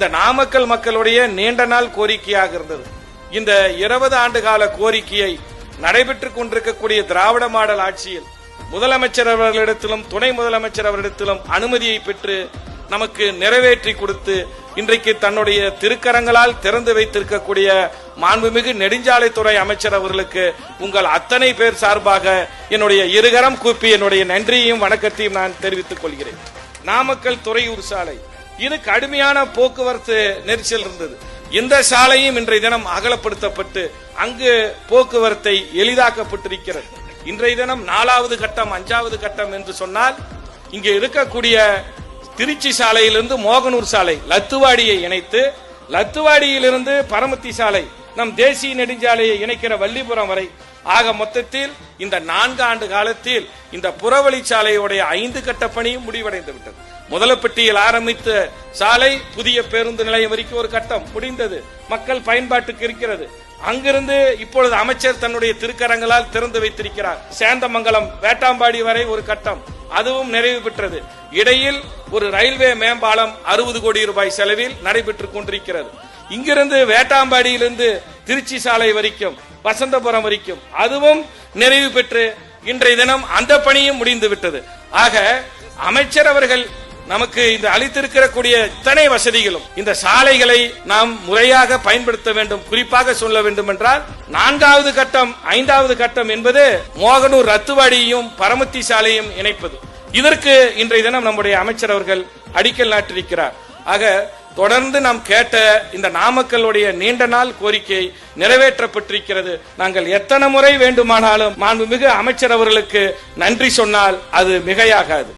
இந்த நாமக்கல் மக்களுடைய நீண்ட நாள் கோரிக்கையாக இருந்தது. இந்த இருபது ஆண்டு கால கோரிக்கையை நடைபெற்றுக் கொண்டிருக்கக்கூடிய திராவிட மாடல் ஆட்சியில் முதலமைச்சர் அவர்களிடத்திலும் துணை முதலமைச்சர் அவர்களிடத்திலும் அனுமதியை பெற்று நமக்கு நிறைவேற்றி கொடுத்து இன்றைக்கு தன்னுடைய திருக்கரங்களால் திறந்து வைத்திருக்கக்கூடிய மாண்புமிகு நெடுஞ்சாலைத்துறை அமைச்சர் அவர்களுக்கு உங்கள் அத்தனை பேர் சார்பாக என்னுடைய இருகரம் கூப்பி என்னுடைய நன்றியையும் வணக்கத்தையும் நான் தெரிவித்துக் கொள்கிறேன். நாமக்கல் துறையூர் சாலை இது கடுமையான போக்குவரத்து நெரிசல் இருந்தது. இந்த சாலையும் இன்றைய தினம் அகலப்படுத்தப்பட்டு அங்கு போக்குவரத்தை எளிதாக்கப்பட்டிருக்கிறது. இன்றைய தினம் நாலாவது கட்டம் அஞ்சாவது கட்டம் என்று சொன்னால் இங்கே இருக்கக்கூடிய திருச்சி சாலையிலிருந்து மோகனூர் சாலை லத்துவாடியை இணைத்து லத்துவாடியிலிருந்து பரமத்தி சாலை நம் தேசிய நெடுஞ்சாலையை இணைக்கிற வள்ளிபுரம் வரை. ஆக மொத்தத்தில் இந்த நான்கு ஆண்டு காலத்தில் இந்த புறவழிச்சாலையுடைய ஐந்து கட்ட பணியும் முடிவடைந்து விட்டது முதலப்பட்டியில் ஆரம்பித்த சாலை புதிய பேருந்து நிலையம் வரைக்கும் ஒரு கட்டம் முடிந்தது. மக்கள் பயன்பாட்டுக்கு இருக்கிறது. அங்கிருந்து இப்பொழுது அமைச்சர் தன்னுடைய திருக்கரங்களால் திறந்து வைத்திருக்கிறார். சேந்தமங்கலம் வேட்டாம்பாடி வரை ஒரு கட்டம். அதுவும் நிறைவு பெற்றது. இடையில் ஒரு ரயில்வே மேம்பாலம் அறுபது கோடி ரூபாய் செலவில் நடைபெற்று கொண்டிருக்கிறது. இங்கிருந்து வேட்டாம்பாடியிலிருந்து திருச்சி சாலை வரைக்கும் வசந்தபுரம் வரைக்கும் அதுவும் நிறைவு பெற்று இன்றைய தினம் அந்த பணியும் முடிந்து விட்டது. ஆக அமைச்சர் அவர்கள் நமக்கு இந்த அளித்திருக்கக்கூடிய இத்தனை வசதிகளும் இந்த சாலைகளை நாம் முறையாக பயன்படுத்த வேண்டும் குறிப்பாக சொல்ல வேண்டும் என்றால் நான்காவது கட்டம் ஐந்தாவது கட்டம் என்பது மோகனூர் ரத்துவாடியையும் பரமத்தி சாலையும் இணைப்பது. இதற்கு இன்றைய தினம் நம்முடைய அமைச்சர் அவர்கள் அடிக்கல் நாட்டிருக்கிறார் ஆக தொடர்ந்து நாம் கேட்ட இந்த நாமக்கலுடைய நீண்ட நாள் கோரிக்கை நிறைவேற்றப்பட்டிருக்கிறது. நாங்கள் எத்தனை முறை வேண்டுமானாலும் மாண்புமிகு அமைச்சர் அவர்களுக்கு நன்றி சொன்னால் அது மிகையாகாது.